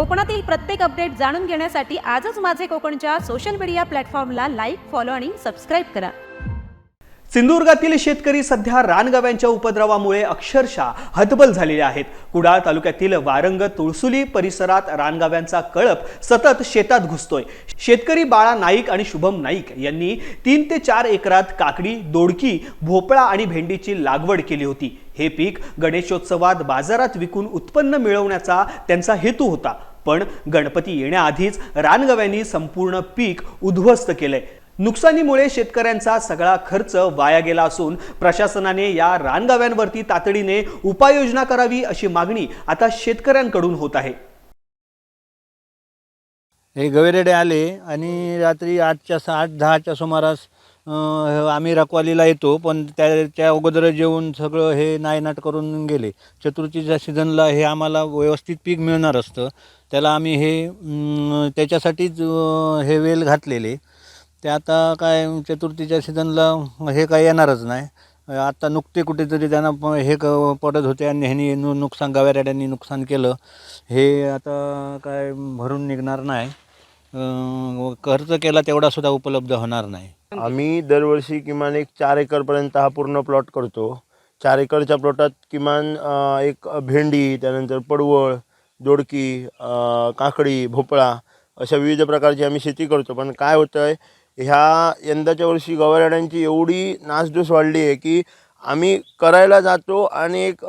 कोकणातील प्रत्येक अपडेट जाणून घेण्यासाठी आजच माझे कोकणच्या सोशल मीडिया प्लॅटफॉर्मला लाईक फॉलो आणि सबस्क्राईब करा. सिंधुदुर्गातील शेतकरी सध्या रानगव्यांच्या उपद्रवामुळे अक्षरशः हतबल झालेले आहेत. कुडाळ तालुक्यातील वारंग तुळसुली परिसरात रानगव्यांचा कळप सतत शेतात घुसतोय. शेतकरी बाळा नाईक आणि शुभम नाईक यांनी तीन ते चार एकरात काकडी दोडकी भोपळा आणि भेंडीची लागवड केली होती. हे पीक गणेशोत्सवात बाजारात विकून उत्पन्न मिळवण्याचा त्यांचा हेतू होता. पण गणपती येण्याआधीच रानगव्यांनी संपूर्ण पीक उद्ध्वस्त केलंय. नुकसानीमुळे शेतकऱ्यांचा सगळा खर्च वाया गेला असून प्रशासनाने या रानगाव्यांवरती तातडीने उपाययोजना करावी अशी मागणी आता शेतकऱ्यांकडून होत आहे. हे गवेरेडे आले आणि रात्री आठच्या आठ दहाच्या सुमारास आम्ही रखवालीला येतो पण त्या त्या अगोदर जेवून सगळं हे नायनाट करून गेले. चतुर्थीच्या सीझनला हे आम्हाला व्यवस्थित पीक मिळणार असतं. त्याला आम्ही हे त्याच्यासाठीच हे वेल घातलेले. ते आता काय चतुर्थीच्या सीझनला हे काय येणारच नाही. आता नुकते कुठेतरी त्यांना प- हे क पडत होते आणि ह्यांनी नु नुकसान गवेरेड्यांनी नुकसान केलं. हे आता काय भरून निघणार नाही. खर्च केला तेवढासुद्धा उपलब्ध होणार नाही. आम्ही दरवर्षी किमान एक चार एकरपर्यंत हा पूर्ण प्लॉट करतो. चार एकरच्या प्लॉटात किमान एक भेंडी त्यानंतर पडवळ दोडकी काकडी भोपळा अशा विविध प्रकारची आम्ही शेती करतो. पण काय होतं आहे ह्या यंदाच्या वर्षी गवारड्यांची एवढी नासधूस वाढली आहे की आम्ही करायला जातो आणि एक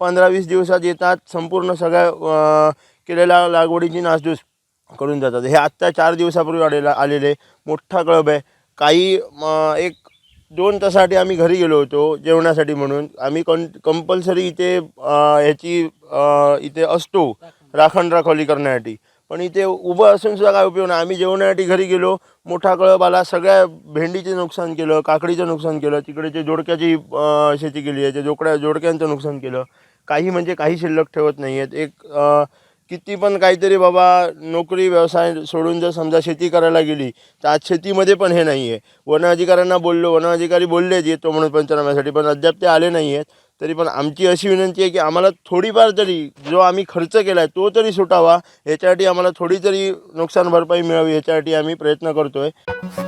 पंधरा वीस दिवसात येतात संपूर्ण सगळ्या केलेल्या लागवडीची नासधूस करून जातात. हे आत्ता चार दिवसापूर्वी आलेला आलेले मोठा कळब आहे. काही एक दोन तासासाठी आम्ही घरी गेलो होतो जेवणासाठी म्हणून. आम्ही कं कंपल्सरी इथे ह्याची इथे असतो राखण राखोली करण्यासाठी. पण इथे उभं असून सुद्धा काय उपयोग नाही. आम्ही जेवणासाठी घरी गेलो मोठा कळप आला सगळ्या भेंडीचे नुकसान केलं काकडीचं नुकसान केलं तिकडेचे जोडक्याची शेती केली आहे ते जोडक्या जोडक्यांचं नुकसान केलं. काही म्हणजे काही शिल्लक ठेवत नाही आहेत एक किती पण काहीतरी बाबा नोकरी व्यवसाय सोडून जर समजा शेती करायला गेली तर आज शेतीमध्ये पण हे नाही आहे वन अधिकाऱ्यांना बोललो वन अधिकारी बोललेच येतो म्हणून पंचनाम्यासाठी पण अद्याप ते आले नाही आहेत तरी पण आमची अशी विनंती आहे की आम्हाला थोडीफार तरी जो आम्ही खर्च केला आहे तो तरी सुटावा. याच्यासाठी आम्हाला थोडी तरी नुकसान भरपाई मिळावी याच्यासाठी आम्ही प्रयत्न करतो आहे